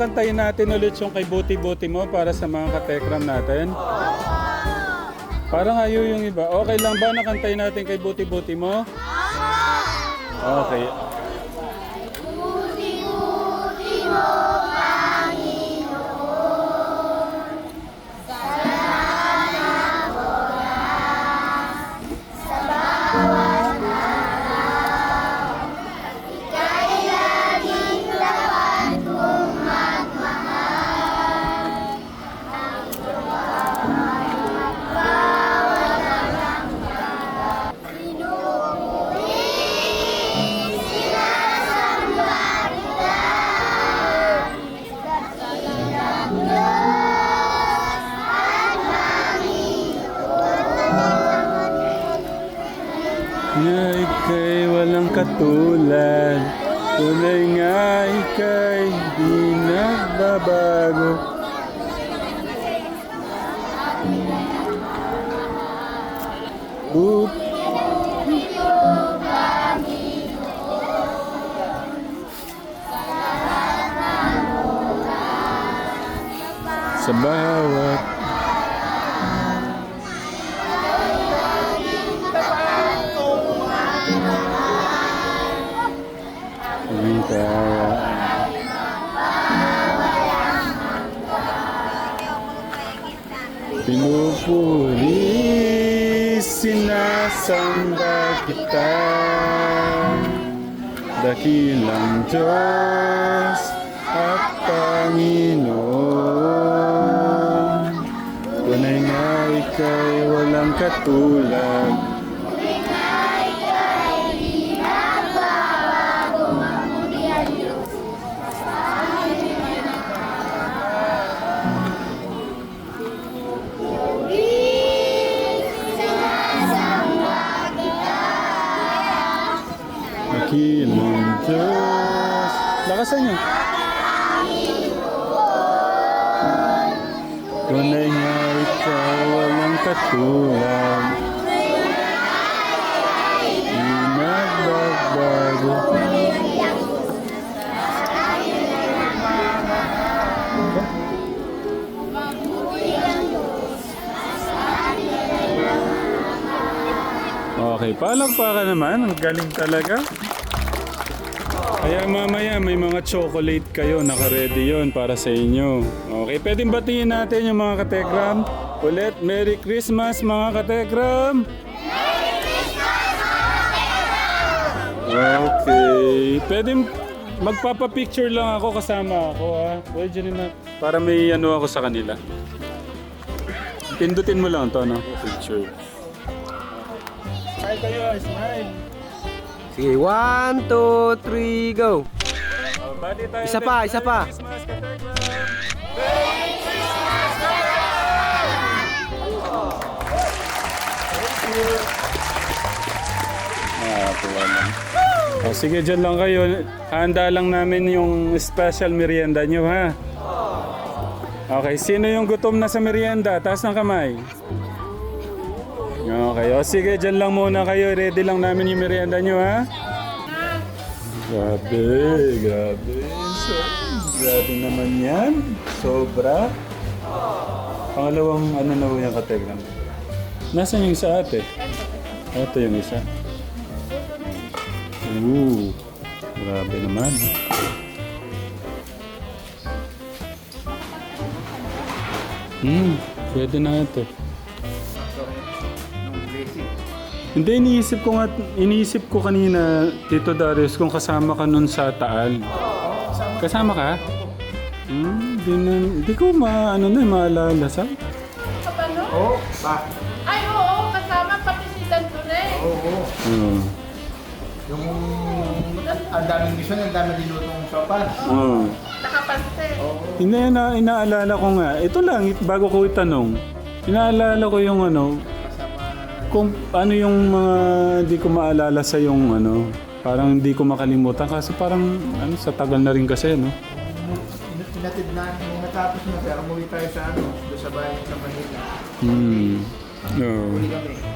Okay lang, kantayin natin ulit yung kay Buti-Buti mo para sa mga katekram natin. Parang ayaw yung iba. Okay lang ba na kantayin natin kay Buti-Buti mo? Okay. Na ika'y walang katulad. Tunay nga ika'y di nagbabago. But Sa bawat Pinupuri, sinasamba kita Dakilang Diyos at Panginoon. Tunay nga ika'y walang katulad katulad Di nagbabago Okay, palakpakan naman. Ang galing talaga. Kaya mamaya may mga chocolate kayo, naka-ready yon para sa inyo. Okay, pwedeng batiin natin yung mga katekram. Ulit, Merry Christmas mga katekram! Okay, pwedeng magpapapicture lang ako kasama ako ha. Pwede na para may ano ako sa kanila. Pindutin mo lang to, no? Picture. Smile kayo, smile. Sige, one, two, three, go. Oh, Isa pa, isa pa. Merry Christmas, katekram! Nakakatuwa lang. O sige, dyan lang kayo. Handa lang namin yung special merienda nyo, ha? Okay, sino yung gutom na sa merienda? Taas ng kamay. Okay, o sige, dyan lang muna kayo. Ready lang namin yung merienda nyo, ha? Grabe, grabe. So, grabe naman yan. Sobra. Pangalawang ano na po yung kategram. Nasaan yung isa ate? Ito yung isa. Ooh, grabe naman. Hmm, pwede na ito. Hindi, iniisip ko nga, iniisip ko kanina, Tito Darius, kung kasama ka nun sa Taal. Kasama ka? Hmm, di na, di ko ma, ano na, maalala sa. Kapano? Oh, ba? Ay, oo, kasama pati si Dantone. Oo. Hmm. Yung ang daming mission, ang daming dinutong sopas. Oh. Nakapanood papansin. Hindi, na, inaalala ko nga. Ito lang, it- bago ko itanong. Inaalala ko yung ano, kung ano yung mga hindi ko maalala sa yung ano, parang hindi ko makalimutan kasi parang ano, sa tagal na rin kasi, no? Ina- Inatid na nung natapos na sir, umuwi tayo sa ano, doon sa bahay sa Manila. Hmm. Oo. Kami.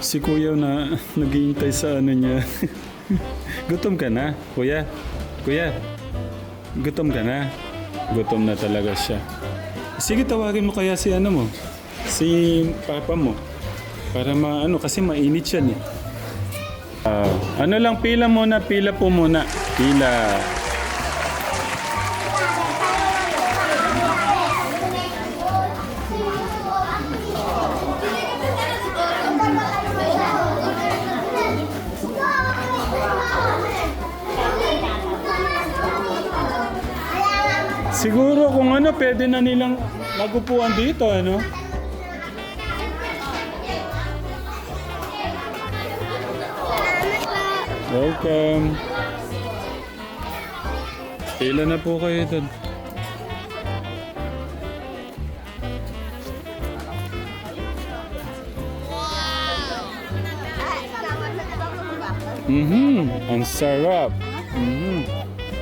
Si kuya na naghihintay sa ano niya. Gutom ka na, kuya? Kuya, gutom ka na? Gutom na talaga siya. Sige, tawagin mo kaya si ano mo? Si papa mo. Para maano, kasi mainit yan eh. Ah, ano lang, pila muna, pila po muna. Pila. Siguro kung ano, pwede na nilang magupuan dito, ano? Welcome. Pila na po kayo doon. Mhm, ang sarap. Mhm.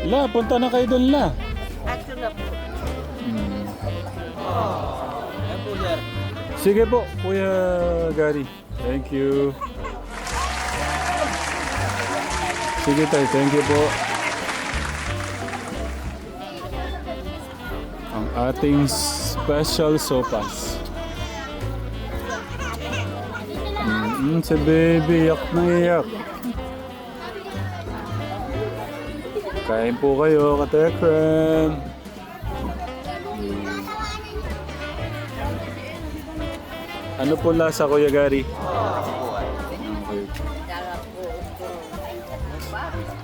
La, punta na kayo doon, la. Sige po, Kuya Gary. Thank you. Sige tayo, thank you po. Ang ating special sopas. Mm, si baby, yak na iyak. Kain po kayo, katekram. Ano po lasa, Kuya Gary? Okay.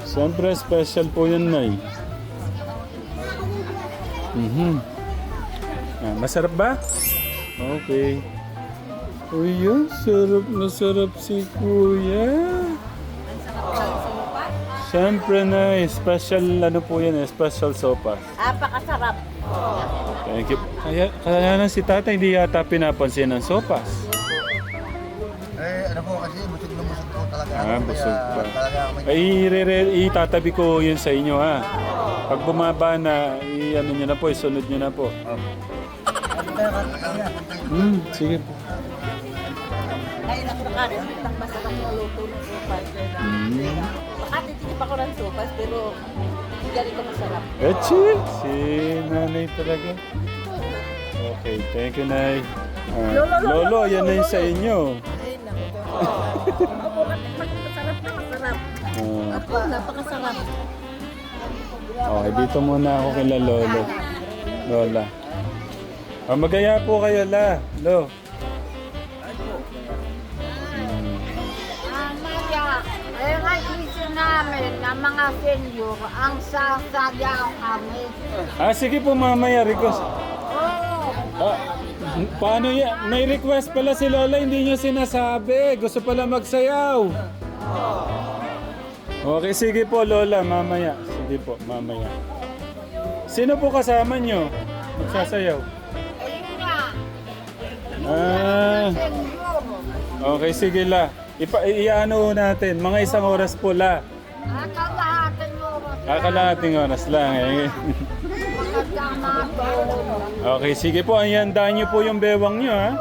Siyempre, special po yan, Nay. Mhm. Ah, masarap ba? Okay. Uy, yun, sarap na sarap si Kuya. Siyempre, Nay. Special, ano po yan, eh, special sopa. Napakasarap. Thank you. Kaya, kaya na si tata hindi yata pinapansin ng sopas. Eh, ano po kasi, busog na busog po talaga. Ah, ako, busog kaya pa. Talaga ako may... Ay, irere- itatabi ko yun sa inyo ha. Pag bumaba na, i-ano nyo na po, isunod nyo na po. Hmm, sige po. Ngayon ako nakarin, ang masarap na luto ng sopas. Hmm. Makatitip ako ng sopas, pero hindi ko masarap. Echi, si nanay talaga. Okay, thank you, Nay. Ah, lolo, yan na yung sa inyo. Ay, naku. Masarap na masarap. Ah, Ako, napakasarap. okay, dito muna ako kila Lolo. Lola. Ah, magaya po kayo, La. Lo. Ah, Maya, eh nga isip namin na mga senior ang sasayaw kami. Ah, sige po mamaya, request. Ah, paano yan? May request pala si Lola, hindi niyo sinasabi. Gusto pala magsayaw. Okay, sige po Lola, mamaya. Sige po, mamaya. Sino po kasama niyo? Magsasayaw. Ah, okay, sige la. Ipa iano natin, mga isang oras po la. Akalahatin mo. Kakalahating oras lang eh. Okay, sige po, ayan, niyo po yung bewang niyo ha.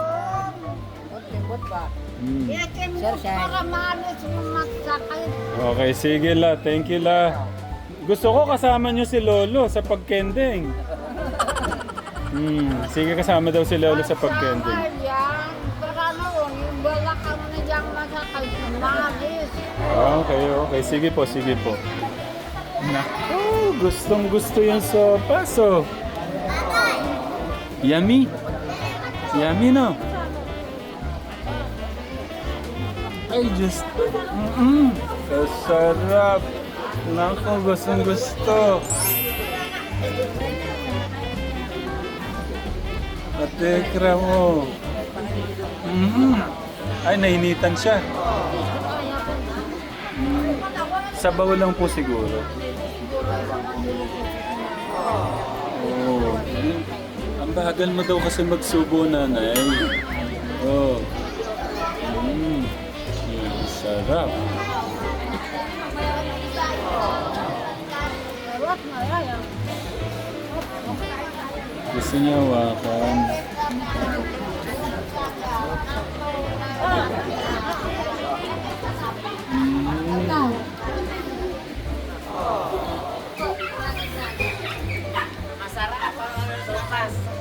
Hmm. Mo para malis mo magsakit. Okay, sige la. Thank you la. Gusto ko kasama niyo si Lolo sa pagkending. Hmm, sige kasama daw si Lolo sa pagkending. Yan. Para noon, yung balakang na diyang masakit, malis. Okay, okay. Sige po, sige po. Naku, gustong gusto yung sopas oh. Yummy. Yummy no? Ay, just... Mm-mm. Sarap. Naku, gustong gusto. Patekra mo. Mm-mm. Ay, nainitan siya. Sabaw lang po siguro. Bagal mo daw kasi magsubo, nanay. Oh. Mm. Yan, sarap. Gusto niya hawakan.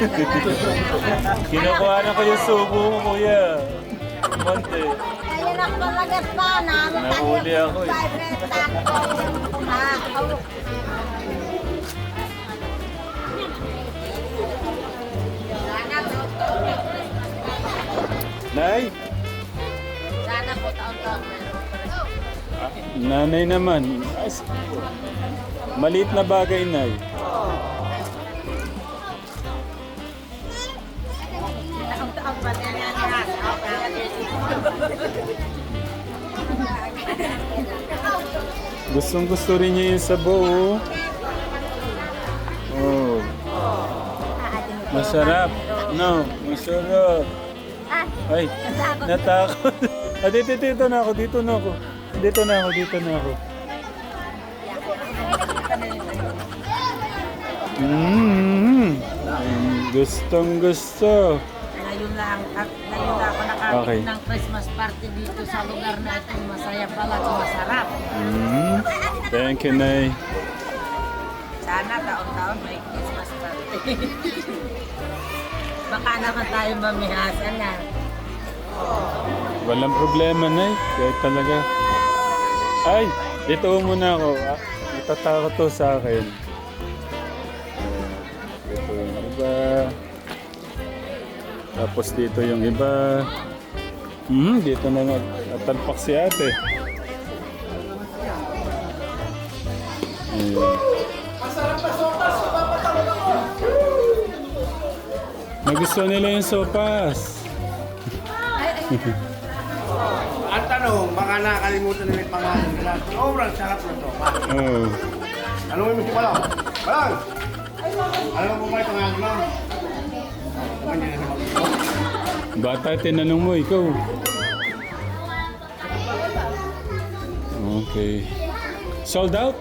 Kinukuha na ko yung subo mo, kuya. Konti. Kaya na palagat pa na. Nahuli ako eh. Nay! Sana po taon-taon. Ah, Nanay naman. Maliit na bagay, Nay. Taon-taon Gustong gusto rin niya yung sabo. Oh. Masarap. No, masarap. Ay, natakot. ah, dito, dito na ako, dito na ako. Dito na ako, dito na ako. Mm, gustong gusto. Ngayon lang, lang ako nakakita Okay. ng Christmas party dito sa lugar na ito. Masaya pala at masarap. Mm, thank you, Nay. Sana taon-taon may Christmas party. Baka naman tayo mamihasan na. Walang problema, Nay. Kahit talaga. Ay, dito muna ako. Ah, Natatakot to sa akin. Tapos dito yung iba. Hmm, dito na natalpak si ate. Ayan. Nagustuhan nila yung sopas. Ang tanong, baka nakakalimutan nila yung pangalan nila. Sobrang sarap na to. Oh. Ano mo si Palang? Palang! Alam mo ba yung pangalan mo? Bata, tinanong mo, ikaw. Okay. Sold out?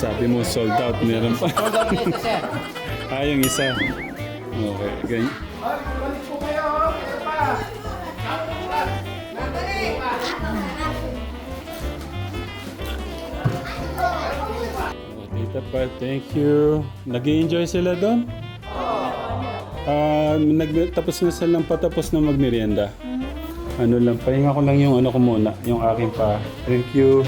Sabi mo sold out, meron pa. Sold out na isa, ah, yung isa. Okay, ganyan. Tita pa, thank you. nag enjoy sila doon? Ah, nag tapos na silang patapos na magmerienda. Ano lang, pahinga ko lang yung ano ko muna, yung akin pa. Thank you.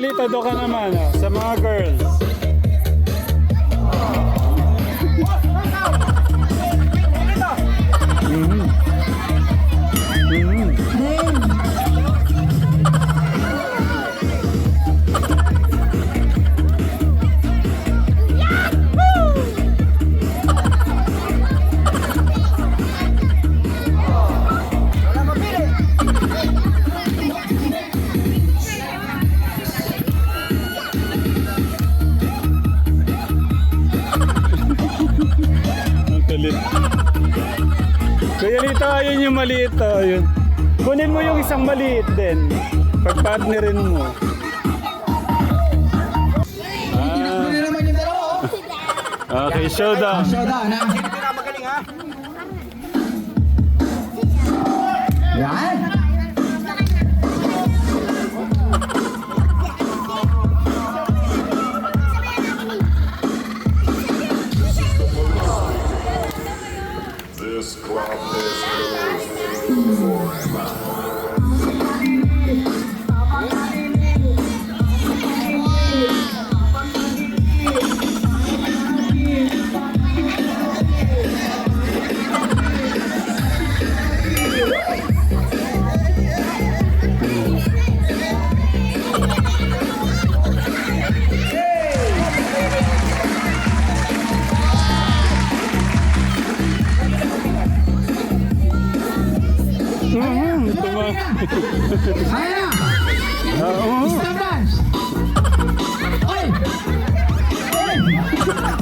Ako, Yalita, do ka naman ah, sa mga girls. Yung maliit. Oh, yun. Kunin mo yung isang maliit din. Pagpartnerin mo. Ah. Okay, showdown. Showdown, ha? Yan. Ayan na! Oo. Establish! Oy!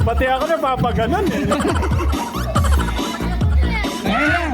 Pati ako napapaganan eh. Ayan na!